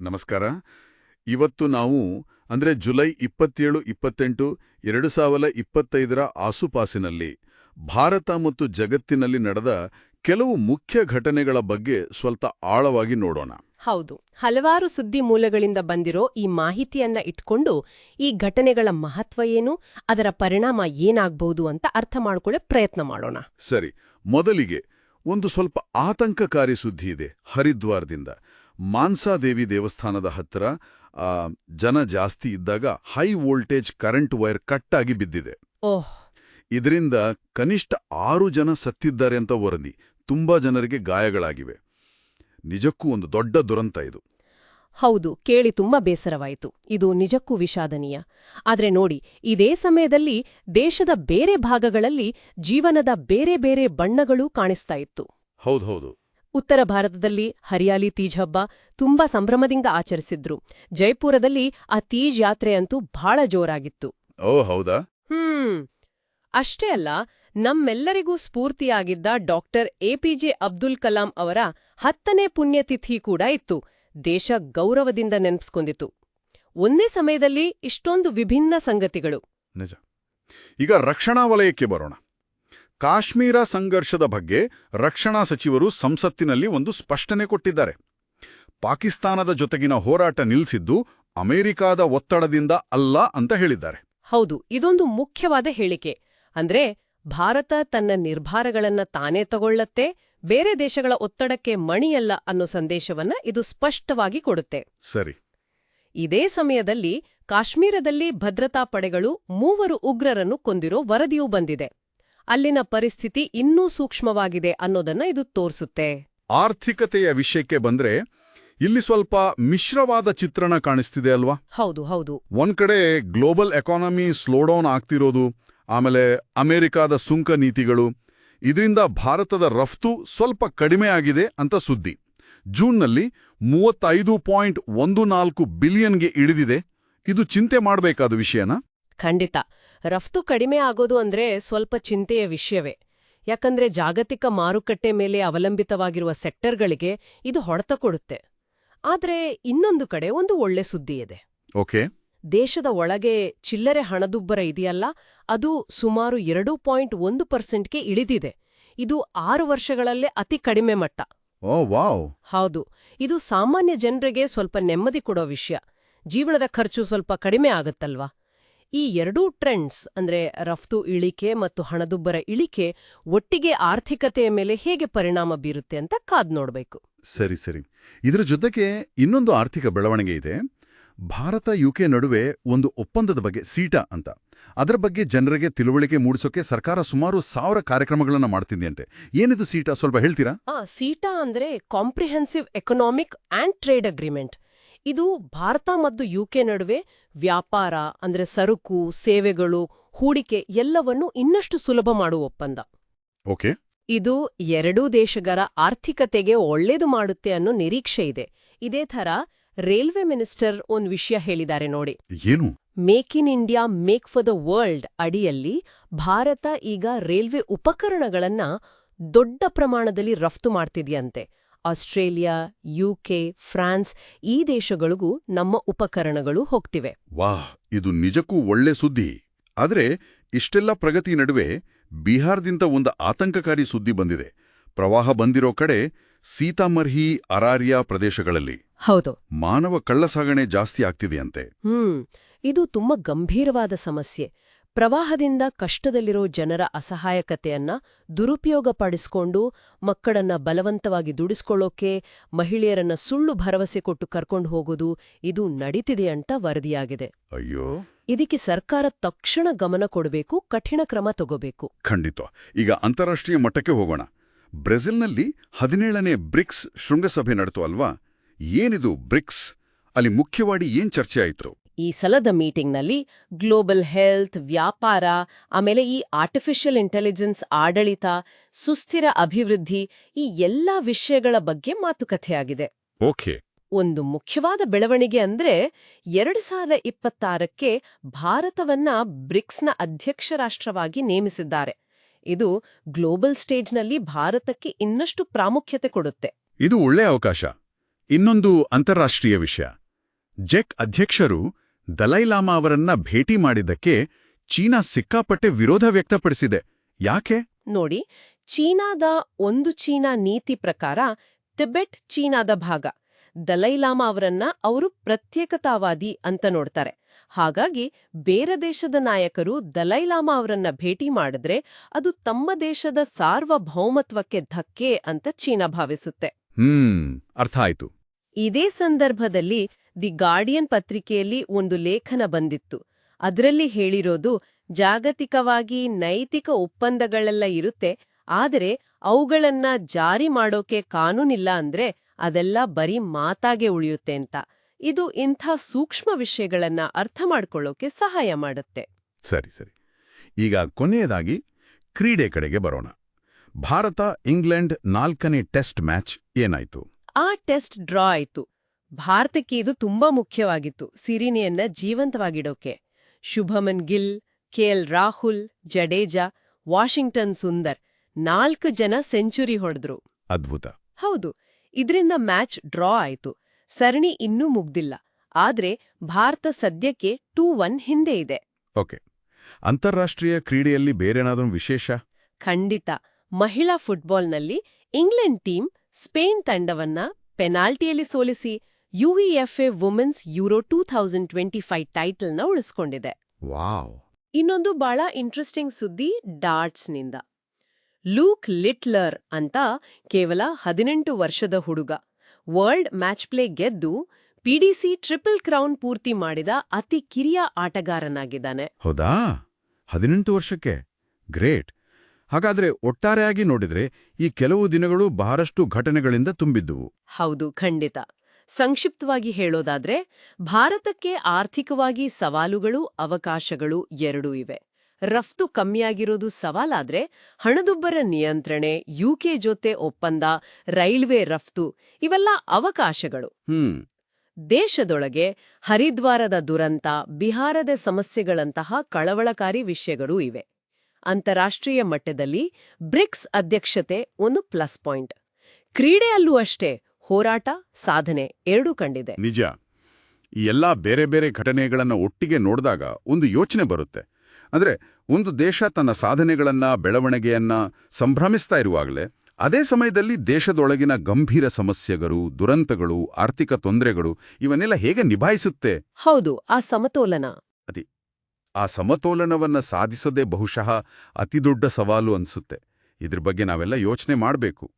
ನಮಸ್ಕಾರ. ಇವತ್ತು ನಾವು ಅಂದ್ರೆ ಜುಲೈ ಇಪ್ಪತ್ತೇಳು ಇಪ್ಪತ್ತೆಂಟು ಎರಡು ಸಾವಿರ ಇಪ್ಪತ್ತೈದರ ಆಸುಪಾಸಿನಲ್ಲಿ ಭಾರತ ಮತ್ತು ಜಗತ್ತಿನಲ್ಲಿ ನಡೆದ ಕೆಲವು ಮುಖ್ಯ ಘಟನೆಗಳ ಬಗ್ಗೆ ಸ್ವಲ್ಪ ಆಳವಾಗಿ ನೋಡೋಣ. ಹೌದು. ಹಲವಾರು ಸುದ್ದಿ ಮೂಲಗಳಿಂದ ಬಂದಿರೋ ಈ ಮಾಹಿತಿಯನ್ನ ಇಟ್ಕೊಂಡು ಈ ಘಟನೆಗಳ ಮಹತ್ವ ಏನು ಅದರ ಪರಿಣಾಮ ಏನಾಗಬಹುದು ಅಂತ ಅರ್ಥ ಮಾಡಿಕೊಳ್ಳೆ ಪ್ರಯತ್ನ ಮಾಡೋಣ. ಸರಿ. ಮೊದಲಿಗೆ ಒಂದು ಸ್ವಲ್ಪ ಆತಂಕಕಾರಿ ಸುದ್ದಿ ಇದೆ ಹರಿದ್ವಾರದಿಂದ. ಮಾನ್ಸಾದೇವಿ ದೇವಸ್ಥಾನದ ಹತ್ತಿರ ಆ, ಜನ ಜಾಸ್ತಿ ಇದ್ದಾಗ high voltage current wire cut ಆಗಿ ಬಿದ್ದಿದೆ. ಓಹ್. ಇದರಿಂದ ಕನಿಷ್ಠ ಆರು ಜನ ಸತ್ತಿದ್ದಾರೆ ಅಂತ ವರದಿ. ತುಂಬಾ ಜನರಿಗೆ ಗಾಯಗಳಾಗಿವೆ. ನಿಜಕ್ಕೂ ಒಂದು ದೊಡ್ಡ ದುರಂತ ಇದು. ಹೌದು ಕೇಳಿ ತುಂಬಾ ಬೇಸರವಾಯಿತು. ಇದು ನಿಜಕ್ಕೂ ವಿಷಾದನೀಯ. ಆದರೆ ನೋಡಿ ಇದೇ ಸಮಯದಲ್ಲಿ ದೇಶದ ಬೇರೆ ಭಾಗಗಳಲ್ಲಿ ಜೀವನದ ಬೇರೆ ಬೇರೆ ಬಣ್ಣಗಳು ಕಾಣಿಸ್ತಾ ಇತ್ತು. ಹೌದೌದು ಉತ್ತರ ಭಾರತದಲ್ಲಿ ಹರಿಯಾಲಿ ತೀಜ್ ಹಬ್ಬ ತುಂಬಾ ಸಂಭ್ರಮದಿಂದ ಆಚರಿಸಿದ್ರು. ಜೈಪುರದಲ್ಲಿ ಆ ತೀಜ್ ಯಾತ್ರೆ ಅಂತೂ ಬಹಳ ಜೋರಾಗಿತ್ತು. ಓ ಹೌದಾ? ಹ್ಮ್. ಅಷ್ಟೇ ಅಲ್ಲ ನಮ್ಮೆಲ್ಲರಿಗೂ ಸ್ಫೂರ್ತಿಯಾಗಿದ್ದ ಡಾಕ್ಟರ್ ಎಪಿಜೆ ಅಬ್ದುಲ್ ಕಲಾಂ ಅವರ ಹತ್ತನೇ ಪುಣ್ಯತಿಥಿ ಕೂಡ ಇತ್ತು. ದೇಶ ಗೌರವದಿಂದ ನೆನಪಿಸ್ಕೊಂಡಿತು. ಒಂದೇ ಸಮಯದಲ್ಲಿ ಇಷ್ಟೊಂದು ವಿಭಿನ್ನ ಸಂಗತಿಗಳು. ನಿಜ. ಈಗ ರಕ್ಷಣಾ ವಲಯಕ್ಕೆ ಬರೋಣ. ಕಾಶ್ಮೀರ ಸಂಘರ್ಷದ ಬಗ್ಗೆ ರಕ್ಷಣಾ ಸಚಿವರು ಸಂಸತ್ತಿನಲ್ಲಿ ಒಂದು ಸ್ಪಷ್ಟನೆ ಕೊಟ್ಟಿದ್ದಾರೆ. ಪಾಕಿಸ್ತಾನದ ಜೊತೆಗಿನ ಹೋರಾಟ ನಿಲ್ಲಿಸಿದ್ದು ಅಮೆರಿಕಾದ ಒತ್ತಡದಿಂದ ಅಲ್ಲ ಅಂತ ಹೇಳಿದ್ದಾರೆ. ಹೌದು ಇದೊಂದು ಮುಖ್ಯವಾದ ಹೇಳಿಕೆ. ಅಂದ್ರೆ ಭಾರತ ತನ್ನ ನಿರ್ಧಾರಗಳನ್ನ ತಾನೇ ತಗೊಳ್ಳತ್ತೆ ಬೇರೆ ದೇಶಗಳ ಒತ್ತಡಕ್ಕೆ ಮಣಿಯಲ್ಲ ಅನ್ನೋ ಸಂದೇಶವನ್ನ ಇದು ಸ್ಪಷ್ಟವಾಗಿ ಕೊಡುತ್ತೆ. ಸರಿ. ಇದೇ ಸಮಯದಲ್ಲಿ ಕಾಶ್ಮೀರದಲ್ಲಿ ಭದ್ರತಾ ಪಡೆಗಳು ಮೂವರು ಉಗ್ರರನ್ನು ಕೊಂದಿರೋ ವರದಿಯೂ ಬಂದಿದೆ. ಅಲ್ಲಿನ ಪರಿಸ್ಥಿತಿ ಇನ್ನೂ ಸೂಕ್ಷ್ಮವಾಗಿದೆ ಅನ್ನೋದನ್ನ ಇದು ತೋರಿಸುತ್ತೆ. ಆರ್ಥಿಕತೆಯ ವಿಷಯಕ್ಕೆ ಬಂದ್ರೆ ಇಲ್ಲಿ ಸ್ವಲ್ಪ ಮಿಶ್ರವಾದ ಚಿತ್ರಣ ಕಾಣಿಸ್ತಿದೆ ಅಲ್ವಾ? ಹೌದು ಹೌದು. ಒಂದ್ ಕಡೆ ಗ್ಲೋಬಲ್ ಎಕಾನಮಿ ಸ್ಲೋಡೌನ್ ಆಗ್ತಿರೋದು ಆಮೇಲೆ ಅಮೆರಿಕಾದ ಸುಂಕ ನೀತಿಗಳು ಇದರಿಂದ ಭಾರತದ ರಫ್ತು ಸ್ವಲ್ಪ ಕಡಿಮೆ ಆಗಿದೆ ಅಂತ ಸುದ್ದಿ. ಜೂನ್ನಲ್ಲಿ ಮೂವತ್ತೈದು ಪಾಯಿಂಟ್ ಒಂದು ನಾಲ್ಕು ಬಿಲಿಯನ್ಗೆ ಇಳಿದಿದೆ. ಇದು ಚಿಂತೆ ಮಾಡಬೇಕಾದ ವಿಷಯನಾ? ಖಂಡಿತ. ರಫ್ತು ಕಡಿಮೆ ಆಗೋದು ಅಂದ್ರೆ ಸ್ವಲ್ಪ ಚಿಂತೆಯ ವಿಷಯವೇ. ಯಾಕಂದ್ರೆ ಜಾಗತಿಕ ಮಾರುಕಟ್ಟೆ ಮೇಲೆ ಅವಲಂಬಿತವಾಗಿರುವ ಸೆಕ್ಟರ್ಗಳಿಗೆ ಇದು ಹೊಡೆತ ಕೊಡುತ್ತೆ. ಆದ್ರೆ ಇನ್ನೊಂದು ಕಡೆ ಒಂದು ಒಳ್ಳೆ ಸುದ್ದಿ ಇದೆ ಓಕೆ. ದೇಶದ ಒಳಗೆ ಚಿಲ್ಲರೆ ಹಣದುಬ್ಬರ ಇದೆಯಲ್ಲ ಅದು ಸುಮಾರು ಎರಡು ಪಾಯಿಂಟ್ ಒಂದು ಪರ್ಸೆಂಟ್ಗೆ ಇಳಿದಿದೆ. ಇದು ಆರು ವರ್ಷಗಳಲ್ಲೇ ಅತಿ ಕಡಿಮೆ ಮಟ್ಟ. ಹೌದು ಇದು ಸಾಮಾನ್ಯ ಜನರಿಗೆ ಸ್ವಲ್ಪ ನೆಮ್ಮದಿ ಕೊಡೋ ವಿಷಯ. ಜೀವನದ ಖರ್ಚು ಸ್ವಲ್ಪ ಕಡಿಮೆ ಆಗುತ್ತಲ್ವಾ? ಈ ಎರಡೂ ಟ್ರೆಂಡ್ಸ್ ಅಂದ್ರೆ ರಫ್ತು ಇಳಿಕೆ ಮತ್ತು ಹಣದುಬ್ಬರ ಇಳಿಕೆ ಒಟ್ಟಿಗೆ ಆರ್ಥಿಕತೆಯ ಮೇಲೆ ಹೇಗೆ ಪರಿಣಾಮ ಬೀರುತ್ತೆ ಅಂತ ಕಾದ್ ನೋಡಬೇಕು. ಸರಿ ಸರಿ. ಇದರ ಜೊತೆಗೆ ಇನ್ನೊಂದು ಆರ್ಥಿಕ ಬೆಳವಣಿಗೆ ಇದೆ. ಭಾರತ ಯುಕೆ ನಡುವೆ ಒಂದು ಒಪ್ಪಂದದ ಬಗ್ಗೆ ಸೀಟಾ ಅಂತ. ಅದರ ಬಗ್ಗೆ ಜನರಿಗೆ ತಿಳುವಳಿಕೆ ಮೂಡಿಸೋಕೆ ಸರ್ಕಾರ ಸುಮಾರು ಸಾವಿರ ಕಾರ್ಯಕ್ರಮಗಳನ್ನ ಮಾಡ್ತಿದೆಯಂತೆ. ಏನಿದು ಸೀಟಾ? ಸ್ವಲ್ಪ ಹೇಳ್ತೀರಾ? ಆ ಸೀಟಾ ಅಂದ್ರೆ comprehensive economic and trade agreement ಇದು ಭಾರತ ಮತ್ತು ಯುಕೆ ನಡುವೆ ವ್ಯಾಪಾರ ಅಂದ್ರೆ ಸರಕು ಸೇವೆಗಳು ಹೂಡಿಕೆ ಎಲ್ಲವನ್ನೂ ಇನ್ನಷ್ಟು ಸುಲಭ ಮಾಡುವ ಒಪ್ಪಂದ. ಓಕೆ. ಇದು ಎರಡೂ ದೇಶಗಳ ಆರ್ಥಿಕತೆಗೆ ಒಳ್ಳೇದು ಮಾಡುತ್ತೆ ಅನ್ನೋ ನಿರೀಕ್ಷೆ ಇದೆ. ಇದೇ ಥರ ರೈಲ್ವೆ ಮಿನಿಸ್ಟರ್ ಒಂದು ವಿಷಯ ಹೇಳಿದ್ದಾರೆ ನೋಡಿ. ಏನು? Make in India make for the world ಅಡಿಯಲ್ಲಿ ಭಾರತ ಈಗ ರೈಲ್ವೆ ಉಪಕರಣಗಳನ್ನ ದೊಡ್ಡ ಪ್ರಮಾಣದಲ್ಲಿ ರಫ್ತು ಮಾಡ್ತಿದ್ಯಂತೆ. ಆಸ್ಟ್ರೇಲಿಯಾ ಯುಕೆ ಫ್ರಾನ್ಸ್ ಈ ದೇಶಗಳಿಗೂ ನಮ್ಮ ಉಪಕರಣಗಳು ಹೋಗ್ತಿವೆ. ವಾಹ್ ಇದು ನಿಜಕ್ಕೂ ಒಳ್ಳೆ ಸುದ್ದಿ. ಆದರೆ ಇಷ್ಟೆಲ್ಲ ಪ್ರಗತಿ ನಡುವೆ ಬಿಹಾರದಿಂದ ಒಂದು ಆತಂಕಕಾರಿ ಸುದ್ದಿ ಬಂದಿದೆ. ಪ್ರವಾಹ ಬಂದಿರೋ ಕಡೆ ಸೀತಾಮರ್ಹಿ ಅರಾರಿಯಾ ಪ್ರದೇಶಗಳಲ್ಲಿ. ಹೌದು. ಮಾನವ ಕಳ್ಳಸಾಗಣೆ ಜಾಸ್ತಿ ಆಗ್ತಿದೆಯಂತೆ. ಹ್ಮ್ ಇದು ತುಂಬಾ ಗಂಭೀರವಾದ ಸಮಸ್ಯೆ. ಪ್ರವಾಹದಿಂದ ಕಷ್ಟದಲ್ಲಿರೋ ಜನರ ಅಸಹಾಯಕತೆಯನ್ನ ದುರುಪಯೋಗಪಡಿಸ್ಕೊಂಡು ಮಕ್ಕಳನ್ನ ಬಲವಂತವಾಗಿ ದುಡಿಸ್ಕೊಳ್ಳೋಕೆ ಮಹಿಳೆಯರನ್ನ ಸುಳ್ಳು ಭರವಸೆ ಕೊಟ್ಟು ಕರ್ಕೊಂಡು ಹೋಗೋದು ಇದು ನಡೀತಿದೆ ಅಂತ ವರದಿಯಾಗಿದೆ. ಅಯ್ಯೋ. ಇದಕ್ಕೆ ಸರ್ಕಾರ ತಕ್ಷಣ ಗಮನ ಕೊಡಬೇಕು ಕಠಿಣ ಕ್ರಮ ತಗೋಬೇಕು. ಖಂಡಿತ. ಈಗ ಅಂತಾರಾಷ್ಟ್ರೀಯ ಮಟ್ಟಕ್ಕೆ ಹೋಗೋಣ. ಬ್ರೆಜಿಲ್ನಲ್ಲಿ ಹದಿನೇಳನೇ ಬ್ರಿಕ್ಸ್ ಶೃಂಗಸಭೆ ನಡೆತು ಅಲ್ವಾ? ಏನಿದು ಬ್ರಿಕ್ಸ್? ಅಲ್ಲಿ ಮುಖ್ಯವಾಗಿ ಏನ್ ಚರ್ಚೆ ಆಯಿತು? ಈ ಸಲದ ಮೀಟಿಂಗ್ನಲ್ಲಿ ಗ್ಲೋಬಲ್ ಹೆಲ್ತ್ ವ್ಯಾಪಾರ ಆಮೇಲೆ ಈ ಆರ್ಟಿಫಿಷಿಯಲ್ ಇಂಟೆಲಿಜೆನ್ಸ್ ಆಡಳಿತ ಸುಸ್ಥಿರ ಅಭಿವೃದ್ಧಿ ಈ ಎಲ್ಲಾ ವಿಷಯಗಳ ಬಗ್ಗೆ ಮಾತುಕತೆಯಾಗಿದೆ ಓಕೆ. ಒಂದು ಮುಖ್ಯವಾದ ಬೆಳವಣಿಗೆ ಅಂದ್ರೆ ಎರಡು ಸಾವಿರದ ಇಪ್ಪತ್ತಾರಕ್ಕೆ ಭಾರತವನ್ನ ಬ್ರಿಕ್ಸ್ನ ಅಧ್ಯಕ್ಷ ರಾಷ್ಟ್ರವಾಗಿ ನೇಮಿಸಿದ್ದಾರೆ. ಇದು ಗ್ಲೋಬಲ್ ಸ್ಟೇಜ್ನಲ್ಲಿ ಭಾರತಕ್ಕೆ ಇನ್ನಷ್ಟು ಪ್ರಾಮುಖ್ಯತೆ ಕೊಡುತ್ತೆ. ಇದು ಒಳ್ಳೆ ಅವಕಾಶ. ಇನ್ನೊಂದು ಅಂತಾರಾಷ್ಟ್ರೀಯ ವಿಷಯ. ಜೆಕ್ ಅಧ್ಯಕ್ಷರು ದಲೈಲಾಮಾ ಅವರನ್ನ ಭೇಟಿ ಮಾಡಿದ್ದಕ್ಕೆ ಚೀನಾ ಸಿಕ್ಕಾಪಟ್ಟೆ ವಿರೋಧ ವ್ಯಕ್ತಪಡಿಸಿದೆ. ಯಾಕೆ? ನೋಡಿ ಚೀನಾದ ಒಂದು ಚೀನಾ ನೀತಿ ಪ್ರಕಾರ ತಿಬೆಟ್ ಚೀನಾದ ಭಾಗ. ದಲೈಲಾಮಾ ಅವರನ್ನ ಅವರು ಪ್ರತ್ಯೇಕತಾವಾದಿ ಅಂತ ನೋಡ್ತಾರೆ. ಹಾಗಾಗಿ ಬೇರೆ ದೇಶದ ನಾಯಕರು ದಲೈಲಾಮಾ ಅವರನ್ನ ಭೇಟಿ ಮಾಡಿದ್ರೆ ಅದು ತಮ್ಮ ದೇಶದ ಸಾರ್ವಭೌಮತ್ವಕ್ಕೆ ಧಕ್ಕೆ ಅಂತ ಚೀನಾ ಭಾವಿಸುತ್ತೆ. ಹ್ಮ್ ಅರ್ಥ ಆಯ್ತು. ಇದೇ ಸಂದರ್ಭದಲ್ಲಿ ದಿ ಗಾರ್ಡಿಯನ್ ಪತ್ರಿಕೆಯಲ್ಲಿ ಒಂದು ಲೇಖನ ಬಂದಿತ್ತು. ಅದರಲ್ಲಿ ಹೇಳಿರೋದು ಜಾಗತಿಕವಾಗಿ ನೈತಿಕ ಒಪ್ಪಂದಗಳೆಲ್ಲ ಇರುತ್ತೆ ಆದರೆ ಅವುಗಳನ್ನ ಜಾರಿ ಮಾಡೋಕೆ ಕಾನೂನಿಲ್ಲ ಅಂದ್ರೆ ಅದೆಲ್ಲ ಬರೀ ಮಾತಾಗೆ ಉಳಿಯುತ್ತೆ ಅಂತ. ಇದು ಇಂಥ ಸೂಕ್ಷ್ಮ ವಿಷಯಗಳನ್ನ ಅರ್ಥ ಮಾಡ್ಕೊಳ್ಳೋಕೆ ಸಹಾಯ ಮಾಡುತ್ತೆ. ಸರಿ ಸರಿ. ಈಗ ಕೊನೆಯದಾಗಿ ಕ್ರೀಡೆ ಕಡೆಗೆ ಬರೋಣ. ಭಾರತ ಇಂಗ್ಲೆಂಡ್ ನಾಲ್ಕನೇ ಟೆಸ್ಟ್ ಮ್ಯಾಚ್ ಏನಾಯ್ತು? ಆ ಟೆಸ್ಟ್ ಡ್ರಾ ಆಯ್ತು. ಭಾರತಕ್ಕೆ ಇದು ತುಂಬಾ ಮುಖ್ಯವಾಗಿತ್ತು. ಸಿರಿನಿಯನ್ನ ಜೀವಂತವಾಗಿಡೋಕೆ. ಶುಭಮನ್ ಗಿಲ್ ಕೆಎಲ್ ರಾಹುಲ್ ಜಡೇಜಾ ವಾಷಿಂಗ್ಟನ್ ಸುಂದರ್ ನಾಲ್ಕು ಜನ ಸೆಂಚುರಿ ಹೊಡೆದ್ರು. ಅದ್ಭುತ. ಹೌದು ಇದರಿಂದ ಮ್ಯಾಚ್ ಡ್ರಾ ಆಯಿತು. ಸರಣಿ ಇನ್ನೂ ಮುಗ್ದಿಲ್ಲ. ಆದ್ರೆ ಭಾರತ ಸದ್ಯಕ್ಕೆ ಟೂ ಒನ್ ಹಿಂದೆ ಇದೆ. ಓಕೆ. ಅಂತಾರಾಷ್ಟ್ರೀಯ ಕ್ರೀಡೆಯಲ್ಲಿ ಬೇರೇನಾದ್ರೂ ವಿಶೇಷ? ಖಂಡಿತ. ಮಹಿಳಾ ಫುಟ್ಬಾಲ್ನಲ್ಲಿ ಇಂಗ್ಲೆಂಡ್ ಟೀಮ್ ಸ್ಪೇನ್ ತಂಡವನ್ನ ಪೆನಾಲ್ಟಿಯಲ್ಲಿ ಸೋಲಿಸಿ UEFA women's Euro two thousand twenty five ಟೈಟಲ್ನ ಉಳಿಸ್ಕೊಂಡಿದೆ. ವಾವ್. ಇನ್ನೊಂದು ಬಹಳ ಇಂಟ್ರೆಸ್ಟಿಂಗ್ ಸುದ್ದಿ ಡಾರ್ಟ್ಸ್ನಿಂದ ಲೂಕ್ ಲಿಟ್ಲರ್ ಅಂತ ಕೇವಲ ಹದಿನೆಂಟು ವರ್ಷದ ಹುಡುಗ. ವರ್ಲ್ಡ್ ಮ್ಯಾಚ್ ಪ್ಲೇ ಗೆದ್ದು ಪಿಡಿಸಿ ಟ್ರಿಪಲ್ ಕ್ರೌನ್ ಪೂರ್ತಿ ಮಾಡಿದ ಅತಿ ಕಿರಿಯ ಆಟಗಾರನಾಗಿದ್ದಾನೆ. ಹೌದಾ? ಹದಿನೆಂಟು ವರ್ಷಕ್ಕೆ? ಗ್ರೇಟ್. ಹಾಗಾದ್ರೆ ಒಟ್ಟಾರೆಯಾಗಿ ನೋಡಿದ್ರೆ ಈ ಕೆಲವು ದಿನಗಳು ಬಹಳಷ್ಟು ಘಟನೆಗಳಿಂದ ತುಂಬಿದ್ದುವು. ಹೌದು ಖಂಡಿತ. ಸಂಕ್ಷಿಪ್ತವಾಗಿ ಹೇಳೋದಾದ್ರೆ ಭಾರತಕ್ಕೆ ಆರ್ಥಿಕವಾಗಿ ಸವಾಲುಗಳು ಅವಕಾಶಗಳು ಎರಡೂ ಇವೆ. ರಫ್ತು ಕಮ್ಮಿಯಾಗಿರೋದು ಸವಾಲಾದ್ರೆ ಹಣದುಬ್ಬರ ನಿಯಂತ್ರಣೆ ಯುಕೆ ಜೊತೆ ಒಪ್ಪಂದ ರೈಲ್ವೆ ರಫ್ತು ಇವೆಲ್ಲ ಅವಕಾಶಗಳು. ದೇಶದೊಳಗೆ ಹರಿದ್ವಾರದ ದುರಂತ ಬಿಹಾರದ ಸಮಸ್ಯೆಗಳಂತಹ ಕಳವಳಕಾರಿ ವಿಷಯಗಳೂ ಇವೆ. ಅಂತಾರಾಷ್ಟ್ರೀಯ ಮಟ್ಟದಲ್ಲಿ ಬ್ರಿಕ್ಸ್ ಅಧ್ಯಕ್ಷತೆ ಒಂದು ಪ್ಲಸ್ ಪಾಯಿಂಟ್. ಕ್ರೀಡೆಯಲ್ಲೂ ಅಷ್ಟೇ ಹೋರಾಟ ಸಾಧನೆ ಎರಡೂ ಕಂಡಿದೆ. ನಿಜ. ಈ ಎಲ್ಲ ಬೇರೆ ಬೇರೆ ಘಟನೆಗಳನ್ನು ಒಟ್ಟಿಗೆ ನೋಡಿದಾಗ ಒಂದು ಯೋಚನೆ ಬರುತ್ತೆ. ಅಂದ್ರೆ ಒಂದು ದೇಶ ತನ್ನ ಸಾಧನೆಗಳನ್ನ ಬೆಳವಣಿಗೆಯನ್ನ ಸಂಭ್ರಮಿಸ್ತಾ ಇರುವಾಗಲೇ ಅದೇ ಸಮಯದಲ್ಲಿ ದೇಶದೊಳಗಿನ ಗಂಭೀರ ಸಮಸ್ಯೆಗಳು ದುರಂತಗಳು ಆರ್ಥಿಕ ತೊಂದರೆಗಳು ಇವನ್ನೆಲ್ಲ ಹೇಗೆ ನಿಭಾಯಿಸುತ್ತೆ? ಹೌದು ಆ ಸಮತೋಲನ. ಆ ಸಮತೋಲನವನ್ನ ಸಾಧಿಸೋದೇ ಬಹುಶಃ ಅತಿದೊಡ್ಡ ಸವಾಲು ಅನ್ಸುತ್ತೆ. ಇದ್ರ ಬಗ್ಗೆ ನಾವೆಲ್ಲ ಯೋಚನೆ ಮಾಡಬೇಕು.